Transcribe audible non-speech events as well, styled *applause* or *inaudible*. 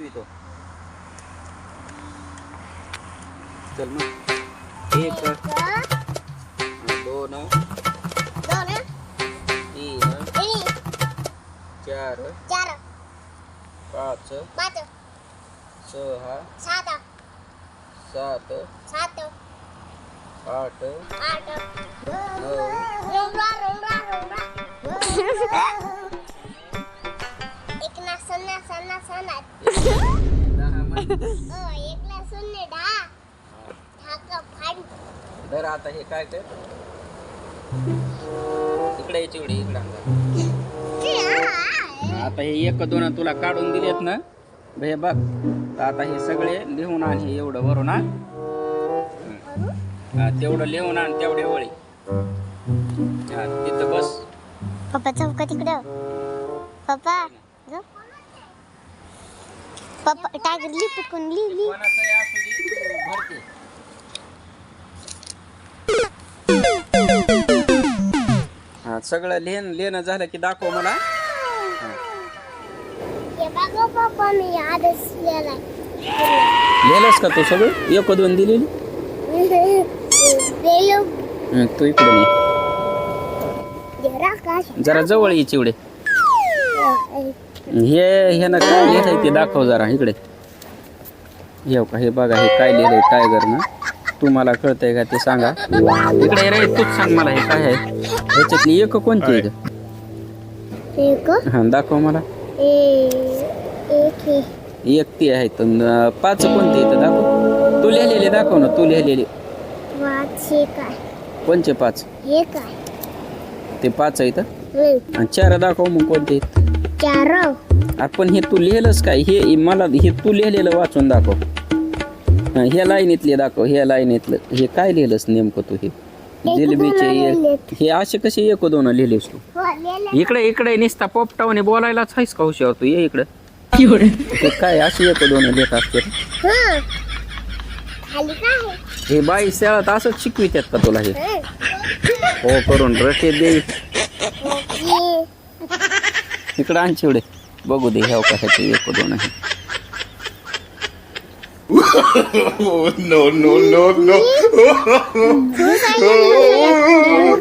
शिकवितो चल मग एक दोन तीन चार पाच सहा सात आठ एकला सन्ना सन्ना सन्ना दहा म्हण. ओ एकला शून्य दहा ढाका फाड तर आता हे काय कर. इकडे एवढी इकडे. आता हे एक दोन तुला काढून दिलेत ना. हे बघ. आता हे सगळे लिहून आण हे एवढं वरून आण तेवढं लिहून आण तेवढे ओळी. हा तिथं बस. पप्पा चौका तिकडं पप्पा. पप्पा कोणाचंही असू दे, भरते. हा सगळं लिहिण लिहिणं झालं की दाखव मला. हा. बघा पप्पा मी आधीच लिहिलाय. लिहिलंस का तू सगळं? एक दोन दिलेली? हं, तू इकडे ये. जरा जरा जवळ ये चिवडे. हे ह्यानं काय लिहिलंय ते दाखव जरा इकडे. येऊ का हे बघा हे काय लिहिलंय ना. तुम्हाला कळतंय का ते सांगा. इकडे रे तूच सांग मला हे काय आहे. ह्याच्यातली एक कोणती आहे हा दाखव मला. एक हे. ती आहे तर न- पाच कोणती इथं दाखव. तू लिहिलेले दाखव ना तू लिहिलेले. हे कोणचे पाच? हे ते पाच आहेत हम्म. आणि चार दाखव मग कोणते आहेत. चार आपण हे तू लिहिलंस काय? हे मला हे तू लिहिलेलं वाचून दाखव. हं, ह्या लाईनीतले दाखव ह्या लाईनीतलं. हे काय लिहिलंस नेमकं तू हे? जिलेबीचे हे असे कसे एक दोन लिहिलेस तू? हो इकडे इकडे निसता पोपटावने बोलायलाच आहेस का हुशार तू? ये इकडे. हे काय असे एक दोन लिहित असते हं. खाली काय आहे? हे बाई शाळात असंच शिकवितात का तुला हे? हं. करून रटे दे. ओके. इकडे आणखी एवढे बघू दे ह्या का ह्याचे एक दोन आहे *laughs* no, no. तू *laughs* सांगितलं. *laughs*